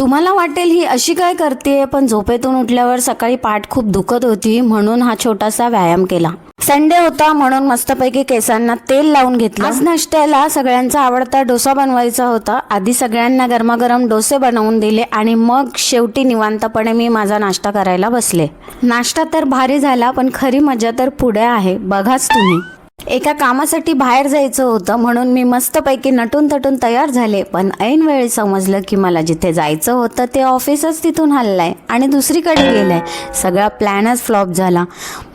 तुम्हाला वाटेल ही अशी काय करते पण झोपेतून उठल्यावर सकाळी पाठ खूप दुखत होती म्हणून हा छोटासा व्यायाम केला. संडे होता म्हणून मस्तपैकी केसांना तेल लावून घेतलं. आज नाश्त्याला सगळ्यांचा आवडता डोसा बनवायचा होता. आधी सगळ्यांना गरमागरम डोसे बनवून दिले आणि मग शेवटी निवांतपणे मी माझा नाश्ता करायला बसले. नाश्ता तर भारी झाला पण खरी मजा तर पुढे आहे. बघाच तुम्ही. एका कामासाठी बाहेर जायचं होतं म्हणून मी मस्तपैकी नटून तटून तयार झाले. पण ऐन वेळी समजलं की मला जिथे जायचं होतं ते ऑफिसच तिथून हल्लंय आणि दुसरीकडे गेलंय. सगळा प्लॅनच फ्लॉप झाला.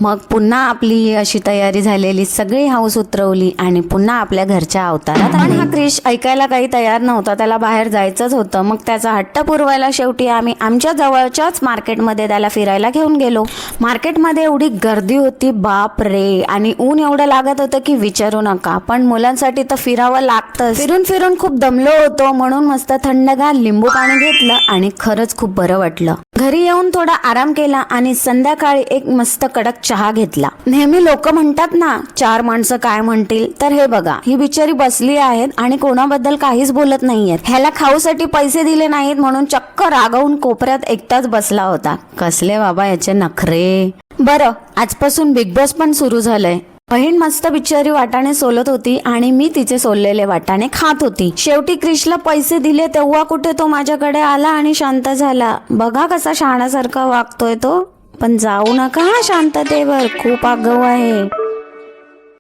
मग पुन्हा आपली अशी तयारी झालेली सगळी हाऊस उतरवली आणि पुन्हा आपल्या घरच्या अवतारात. आणि हा क्रिश ऐकायला काही तयार नव्हता त्याला बाहेर जायचंच होतं. मग त्याचा हट्ट पुरवायला शेवटी आम्ही आमच्या जवळच्याच मार्केटमध्ये त्याला फिरायला घेऊन गेलो. मार्केटमध्ये एवढी गर्दी होती बाप रे! आणि ऊन एवढं लागत होतं की विचारू नका. पण मुलांसाठी तर फिरावं लागतं फिरून फिरून खूप दमलो होतो म्हणून मस्त थंडगार लिंबू पाणी घेतलं आणि खरंच खूप बरं वाटलं. घरी येऊन थोडा आराम केला आणि संध्याकाळी एक मस्त कडक चहा घेतला. नेहमी लोक म्हणतात ना चार माणसं काय म्हणतील? तर हे बघा ही बिचारी बसली आहेत आणि कोणाबद्दल काहीच बोलत नाहीयेत. ह्याला खाऊसाठी पैसे दिले नाहीत म्हणून चक्क रागवून कोपऱ्यात एकटाच बसला होता. कसले बाबा याचे नखरे. बरं आजपासून बिग बॉस पण सुरू झालंय. बहीण मस्त बिचारी वाटाणे सोलत होती आणि मी तिचे सोललेले वाटाणे खात होती. शेवटी क्रिशला पैसे दिले तेव्हा कुठे तो माझ्याकडे आला आणि शांत झाला. बघा कसा शहाण्यासारखा वागतोय तो. पण जाऊ नका हा शांततेवर. खूप आगाऊ आहे.